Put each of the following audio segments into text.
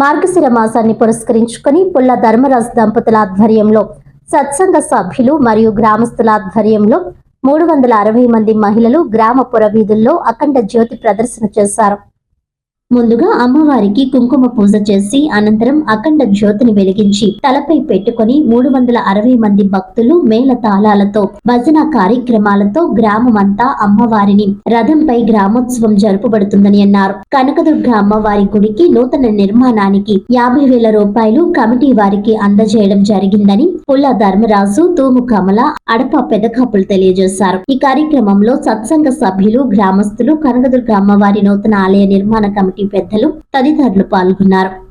మార్గశిర మాసాన్ని పురస్కరించుకొని పుల్ల ధర్మరాజు దంపతుల ఆధ్వర్యంలో సత్సంగ సభ్యులు మరియు గ్రామస్తుల ఆధ్వర్యంలో మూడు వందల అరవై మంది మహిళలు గ్రామ పురవీధుల్లో అఖండ జ్యోతి ప్రదర్శన చేశారు. ముందుగా అమ్మవారికి కుంకుమ పూజ చేసి అనంతరం అఖండ జ్యోతిని వెలిగించి తలపై పెట్టుకొని మూడు వందల అరవై మంది భక్తులు మేళ తాళాలతో భజన కార్యక్రమాలతో గ్రామమంతా అమ్మవారిని రథంపై గ్రామోత్సవం జరుపబడుతుందని అన్నారు. కనకదుర్గ అమ్మవారి గుడికి నూతన నిర్మాణానికి యాభై వేల రూపాయలు కమిటీ వారికి అందజేయడం జరిగిందని పుల్ల ధర్మరాజు తూము కమల అడప పెదకాపులు తెలియజేశారు. ఈ కార్యక్రమంలో సత్సంగ సభ్యులు గ్రామస్తులు కనకదుర్గ అమ్మవారి నూతన ఆలయ నిర్మాణ కమిటీ పెద్దలు తదితరులు పాల్గొన్నారు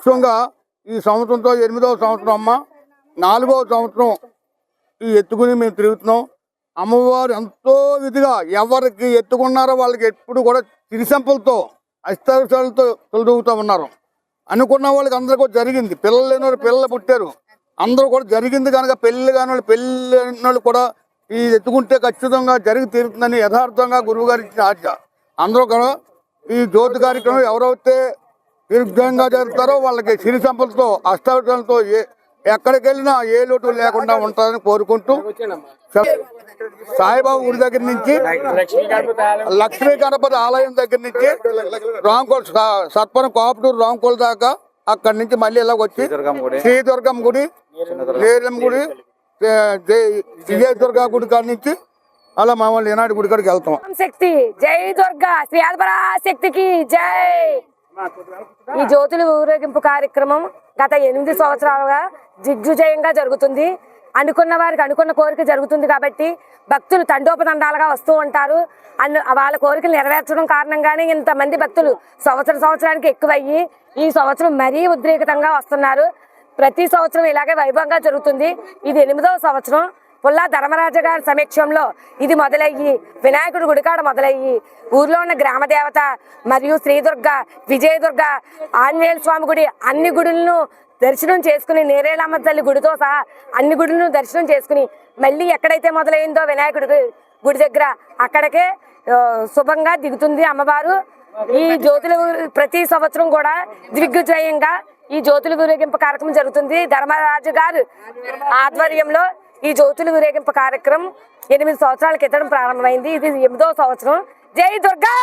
ముఖ్యంగా ఈ సంవత్సరంతో ఎనిమిదవ సంవత్సరం అమ్మ. నాలుగవ సంవత్సరం ఈ ఎత్తుకుని మేము తిరుగుతున్నాం. అమ్మవారు ఎంతో విధిగా ఎవరికి ఎత్తుకున్నారో వాళ్ళకి ఎప్పుడు కూడా తిరిసంపలతో అష్టాలతో తొలదూగుతూ ఉన్నారు. అనుకున్న వాళ్ళకి అందరూ కూడా జరిగింది. పిల్లలు లేని వాళ్ళు పిల్లలు పుట్టారు. అందరూ కూడా జరిగింది కనుక పెళ్ళి కాని వాళ్ళు పెళ్ళి వాళ్ళు కూడా ఈ ఎత్తుకుంటే ఖచ్చితంగా జరిగి తీరుతుందని యథార్థంగా గురువు గారు ఇచ్చిన ఆజ్ఞ. అందరూ కూడా ఈ జ్యోతి కార్యక్రమం ఎవరైతే దీర్ఘంగా జరుగుతారో వాళ్ళకి సిరి సంపదతో అష్టావతాలతో ఏ ఎక్కడికి వెళ్ళినా ఏ లోటు లేకుండా ఉంటారని కోరుకుంటూ సాయిబాబా గుడి దగ్గర నుంచి లక్ష్మీ గణపతి ఆలయం దగ్గర నుంచి రాంకోల్ సత్వరం కాపుటూరు రాంకోల్ దాకా అక్కడి నుంచి మళ్ళీ ఇలా వచ్చి శ్రీదుర్గం గుడి. నేరం గుడి విజయ దుర్గా గుడి కాడి నుంచి అలా మామూలు ఈనాటి గుడి కాడికి వెళ్తాం. శక్తి జై దుర్గా శ్రీ శక్తికి జై. ఈ జ్యోతుల ఊరేగింపు కార్యక్రమం గత ఎనిమిది సంవత్సరాలుగా దిగ్విజయంగా జరుగుతుంది. అనుకున్న వారికి అనుకున్న కోరిక జరుగుతుంది కాబట్టి భక్తులు తండోపదండాలుగా వస్తూ ఉంటారు. అన్న వాళ్ళ కోరికలు నెరవేర్చడం కారణంగానే ఇంతమంది భక్తులు సంవత్సరం సంవత్సరానికి ఎక్కువయ్యి ఈ సంవత్సరం మరీ ఉద్రేకితంగా వస్తున్నారు. ప్రతి సంవత్సరం ఇలాగే వైభవంగా జరుగుతుంది. ఇది ఎనిమిదవ సంవత్సరం. పుల్లా ధర్మరాజ గారి సమక్షంలో ఇది మొదలయ్యి వినాయకుడి గుడికాడ మొదలయ్యి ఊర్లో ఉన్న గ్రామదేవత మరియు శ్రీదుర్గ విజయదుర్గ ఆంజనేయ స్వామి గుడి అన్ని గుడులను దర్శనం చేసుకుని నేరేళమ్మ తల్లి గుడితో సహా అన్ని గుడులను దర్శనం చేసుకుని మళ్ళీ ఎక్కడైతే మొదలైందో వినాయకుడి గుడి దగ్గర అక్కడికే శుభంగా దిగుతుంది అమ్మవారు. ఈ జ్యోతుల ప్రతి సంవత్సరం కూడా దిగ్విజయంగా ఈ జ్యోతుల ఊరేగింపు కార్యక్రమం జరుగుతుంది. ధర్మరాజు గారు ఆధ్వర్యంలో ఈ జ్యోతుల ఊరేగింపు కార్యక్రమం ఎనిమిది సంవత్సరాల క్రితం ప్రారంభమైంది. ఇది ఎనిమిదో సంవత్సరం. జై దుర్గా!